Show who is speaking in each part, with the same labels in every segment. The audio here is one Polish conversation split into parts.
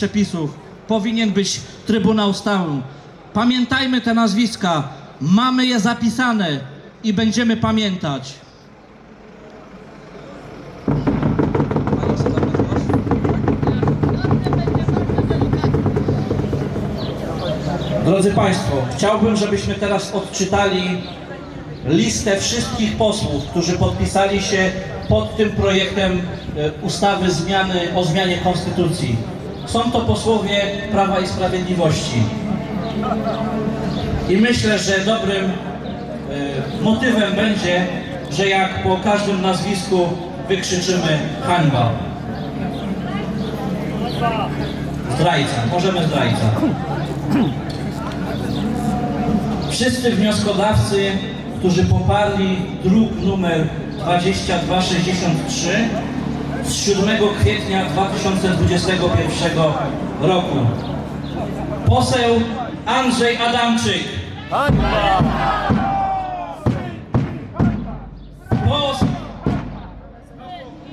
Speaker 1: przepisów powinien być Trybunał Stały. Pamiętajmy te nazwiska, mamy je zapisane i będziemy pamiętać. Drodzy Państwo, chciałbym, żebyśmy teraz odczytali listę wszystkich posłów, którzy podpisali się pod tym projektem e, ustawy zmiany, o zmianie Konstytucji. Są to posłowie Prawa i Sprawiedliwości. I myślę, że dobrym e, motywem będzie, że jak po każdym nazwisku wykrzyczymy hańba. Zdrajca, możemy zdrajca. Wszyscy wnioskodawcy, którzy poparli druk numer 2263 z 7 kwietnia 2021 roku. Poseł Andrzej Adamczyk. Pos,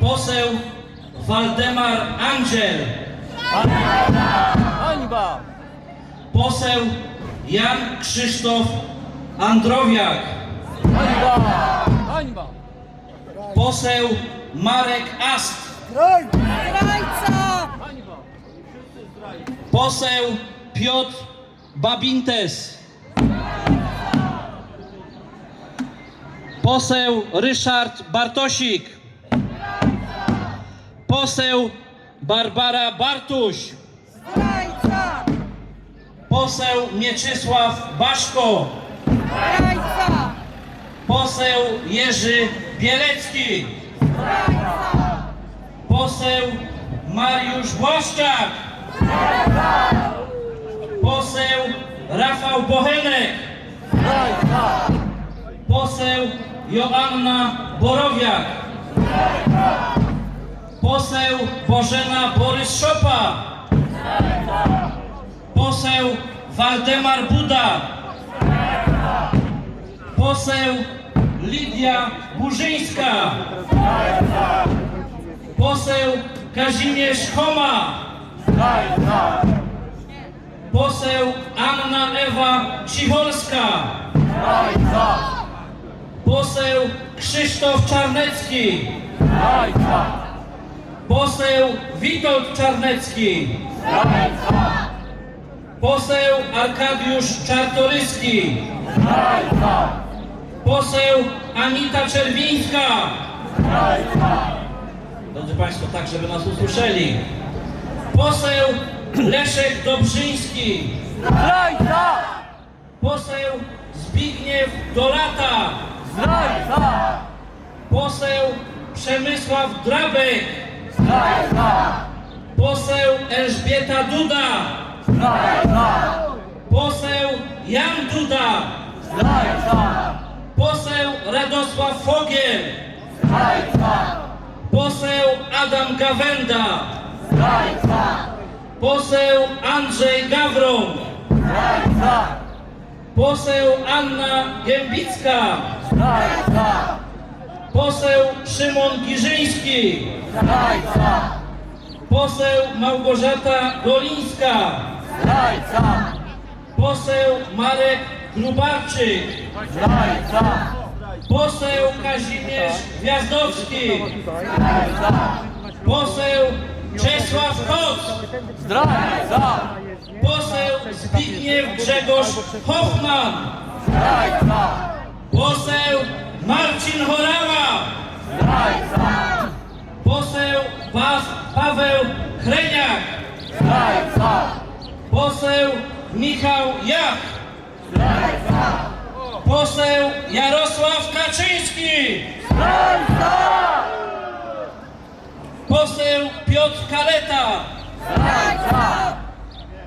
Speaker 1: poseł Waldemar Angiel.
Speaker 2: Hańba!
Speaker 1: Poseł Jan Krzysztof Androwiak.
Speaker 2: Hańba! Hańba!
Speaker 1: Poseł Marek Ast.
Speaker 3: Zdrajca!
Speaker 1: Poseł Piotr Babintes. Poseł Ryszard Bartosik. Poseł Barbara Bartuś.
Speaker 3: Zdrajca!
Speaker 1: Poseł Mieczysław Baszko.
Speaker 3: Zdrajca!
Speaker 1: Poseł Jerzy Bielecki. Poseł Mariusz Błaszczak. Poseł Rafał Bochenek. Poseł Joanna Borowiak. Poseł Bożena Borys-Szopa. Poseł Waldemar Buda. Poseł Lidia Burzyńska. Poseł Kazimierz Choma. Poseł Anna Ewa Cicholska. Poseł Krzysztof Czarnecki. Poseł Witold Czarnecki. Poseł Arkadiusz Czartoryski. Poseł Anita Czerwińska. Drodzy Państwo, tak żeby nas usłyszeli. Poseł Leszek Dobrzyński.
Speaker 2: Zdrajca!
Speaker 1: Poseł Zbigniew Dolata.
Speaker 2: Zdrajca!
Speaker 1: Poseł Przemysław Drabek.
Speaker 2: Zdrajca!
Speaker 1: Poseł Elżbieta Duda.
Speaker 2: Zdrajca!
Speaker 1: Poseł Jan Duda.
Speaker 2: Zdrajca!
Speaker 1: Poseł Radosław Fogiel.
Speaker 2: Zdrajca!
Speaker 1: Poseł Adam Gawenda.
Speaker 2: Zdrajca!
Speaker 1: Poseł Andrzej Gawron.
Speaker 2: Zdrajca!
Speaker 1: Poseł Anna Gębicka.
Speaker 2: Zdrajca!
Speaker 1: Poseł Szymon Giżyński.
Speaker 2: Zdrajca!
Speaker 1: Poseł Małgorzata Golińska.
Speaker 2: Zdrajca!
Speaker 1: Poseł Marek Grubarczyk. Poseł Kazimierz Gwiazdowski. Poseł Czesław Koc. Poseł Zbigniew Grzegorz Hoffman. Poseł Marcin.
Speaker 2: Zdrajca!
Speaker 1: Poseł pa Paweł Chreniak. Poseł Michał Jach. Poseł Jarosław Kaczyński. Poseł Piotr Kaleta.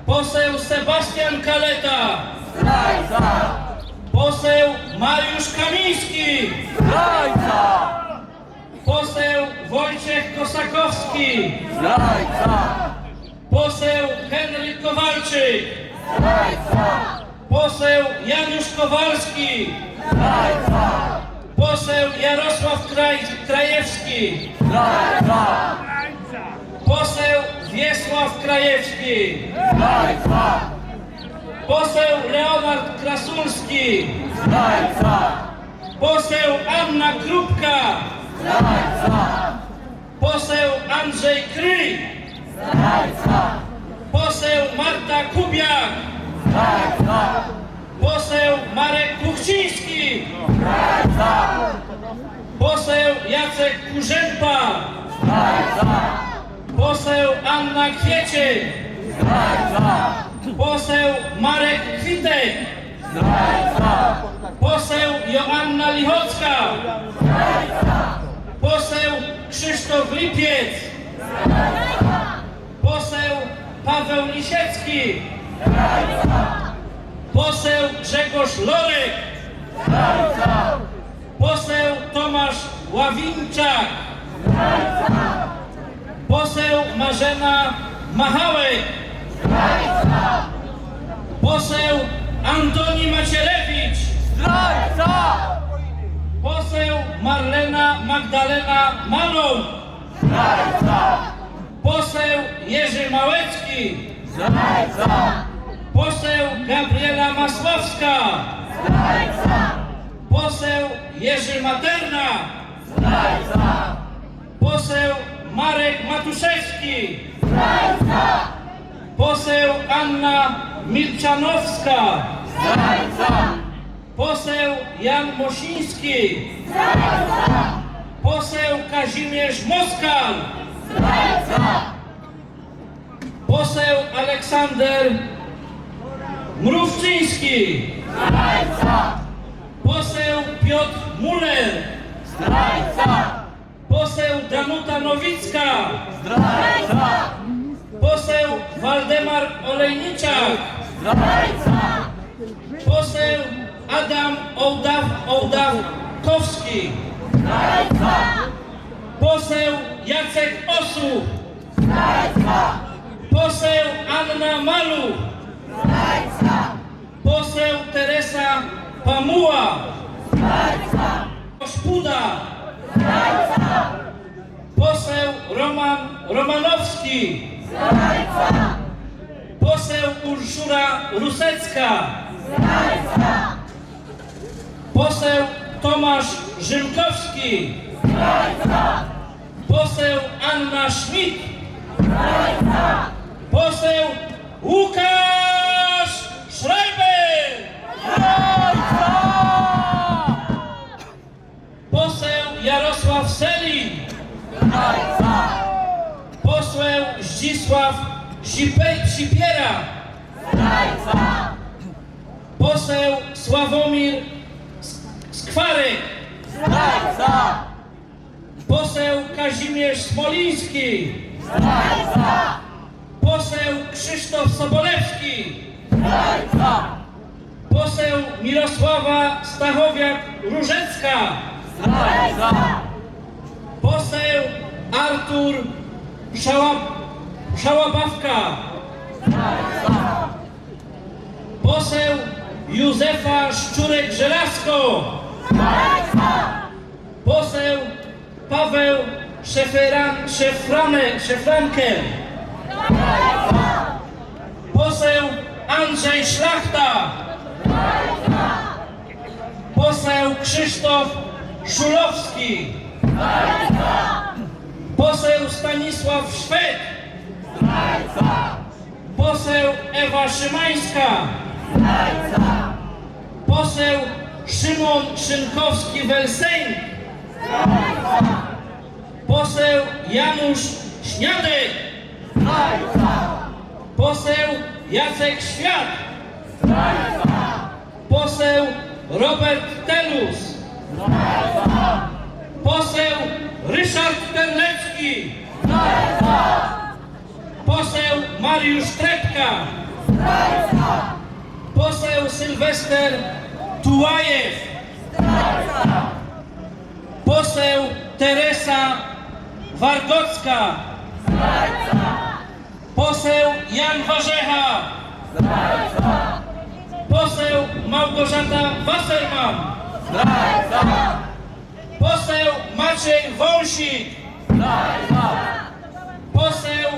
Speaker 1: Poseł Sebastian Kaleta. Poseł Mariusz Kamiński. Poseł Wojciech Kosakowski. Poseł Henryk Kowalczyk.
Speaker 2: Zdrajca!
Speaker 1: Poseł Janusz Kowalski.
Speaker 2: Zdrajca!
Speaker 1: Poseł Jarosław Kraj Krajewski.
Speaker 2: Zdrajca!
Speaker 1: Poseł Wiesław Krajewski,
Speaker 2: Zdrajca!
Speaker 1: poseł Leonard Krasulski,
Speaker 2: Zdrajca!
Speaker 1: poseł Anna Krupka,
Speaker 2: Zdrajca!
Speaker 1: poseł Andrzej Kryj,
Speaker 2: Zdrajca!
Speaker 1: poseł Marta Kubiak,
Speaker 2: Zdrajca!
Speaker 1: poseł Marek Kuchciński,
Speaker 2: Zdrajca!
Speaker 1: poseł Jacek Kurzępa,
Speaker 2: Zdrajca!
Speaker 1: poseł Anna Kwiecień,
Speaker 2: Zdrajca!
Speaker 1: poseł Marek Kwitek,
Speaker 2: Zdrajca!
Speaker 1: poseł Joanna Lichocka, poseł Krzysztof Lipiec, poseł Paweł Lisiecki, poseł Grzegorz Lorek, poseł Tomasz Ławinczak, poseł Marzena Machałek, poseł Antoni Macierewicz,
Speaker 2: Zdrajca!
Speaker 1: poseł Marlena Magdalena Malą,
Speaker 2: Zdrajca!
Speaker 1: poseł Jerzy Małecki,
Speaker 2: Zdrajca!
Speaker 1: poseł Gabriela Masłowska, poseł Jerzy Materna,
Speaker 2: Zdrajca!
Speaker 1: poseł Marek Matuszewski, poseł Anna Milczanowska,
Speaker 2: Zdrajca!
Speaker 1: poseł Jan Mosiński, poseł Kazimierz Moskal, poseł Aleksander Mrówczyński, poseł Piotr Muller,
Speaker 2: Zdrajca!
Speaker 1: poseł Danuta Nowicka,
Speaker 2: Zdrajca!
Speaker 1: poseł Waldemar Olejniczak,
Speaker 2: Zdrajca!
Speaker 1: poseł Adam Ołdaw, Ołdawkowski, poseł Jacek Osłuch, poseł Anna Maluch, poseł Teresa Pamuła, Szpuda, poseł Roman Romanowski, poseł Urszula Rusecka, poseł Tomasz Rzymkowski, poseł Anna Schmidt, poseł Łukasz Schreiber, poseł Jarosław Selin, poseł Zdzisław Zipej- Sipiera, poseł Sławomir Sk- Skwarek,
Speaker 2: Zdrajca!
Speaker 1: poseł Kazimierz Smoliński, poseł Krzysztof Sobolewski, poseł Mirosława Stachowiak-Różecka,
Speaker 2: Zdrajca!
Speaker 1: poseł Artur Szała, Szałabawka, poseł Józefa Szczurek-Żelazko, poseł Paweł Szeferan, Szefrane, Szefranker, poseł Andrzej Szlachta, poseł Krzysztof Szulowski, poseł Stanisław Szwed, poseł Ewa Szymańska, poseł Szymon Szynkowski-Welseń, poseł Janusz Śniadek, poseł Jacek Świat, poseł Robert Telus, poseł Ryszard Terlecki, poseł Mariusz Trepka, poseł Sylwester Tułajew, poseł Teresa Wargocka, poseł Jan Warzecha, poseł Małgorzata Wasserman, poseł Maciej Wąsik, poseł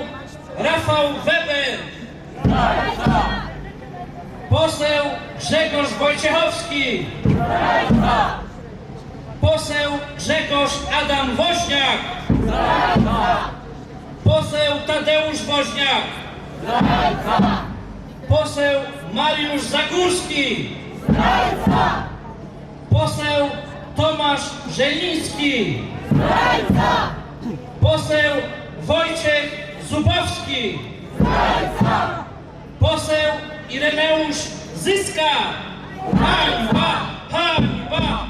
Speaker 1: Rafał Weber. Poseł Grzegorz Wojciechowski. Poseł Grzegorz Adam Woźniak. Poseł Tadeusz Woźniak. Poseł Mariusz Zagórski. Poseł Tomasz Żeliński. Poseł Wojciech Zubowski. Poseł Ireneusz Zyska. Hańba! Hańba!